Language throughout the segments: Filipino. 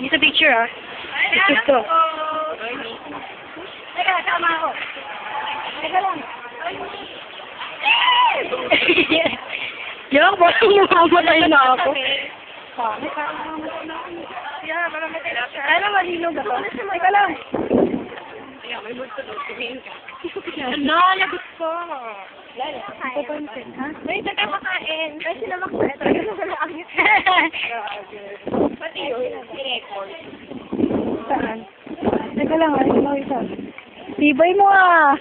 Dito picture ah. Picture to. Teka, tama ako. Teka lang. Yan, parang mamamatay na ako. Yeah, parang may teka. Ano, malinaw ba to? Teka lang. Ano, lagot ko. Papansin, ha? Wait, teka makain. Kasi sila makain. Talaga sa langit. Pati yun, lang, ano mo isa? Tibay mo ah.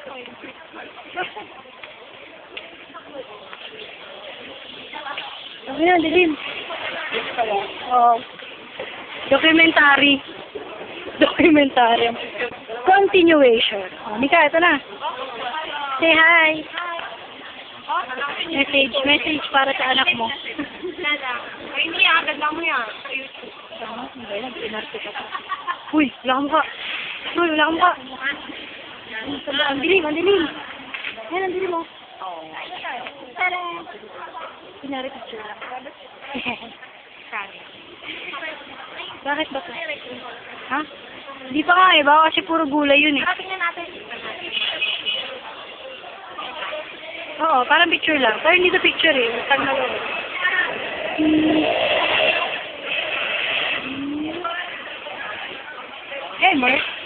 Ano yan, dilim? Oo. Documentary. Documentary. Continuation. Oh, Mika, ito na. Say hi. Message, message para sa anak mo. Ay, hindi, agad lang mo yan. Uy, wala mukha. Uy, wala kang mukha. Ang dilim, ang dilim. Yan, ang dilim mo. Tara. Kunyari picture lang. Bakit ba? Ha? Hindi pa nga eh, baka kasi puro gulay yun eh. Tingnan natin. Oo, parang picture lang. Pero hindi to picture eh. Tag na lang. Eh, Mer.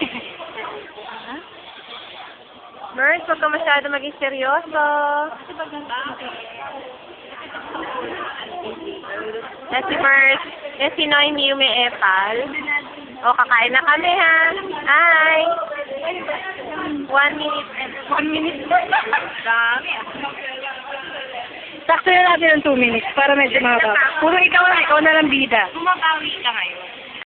Merce, huwag ka masyado maging seryoso. Yan si Merce. Yan si Noemi Yume Epal. O, kakain na kami ha. Hi. One minute. One minute. Dami. Sakto na natin ng 2 minutes para medyo mahaba. Puro ikaw na, ikaw na lang bida. Bumabawi ka ngayon.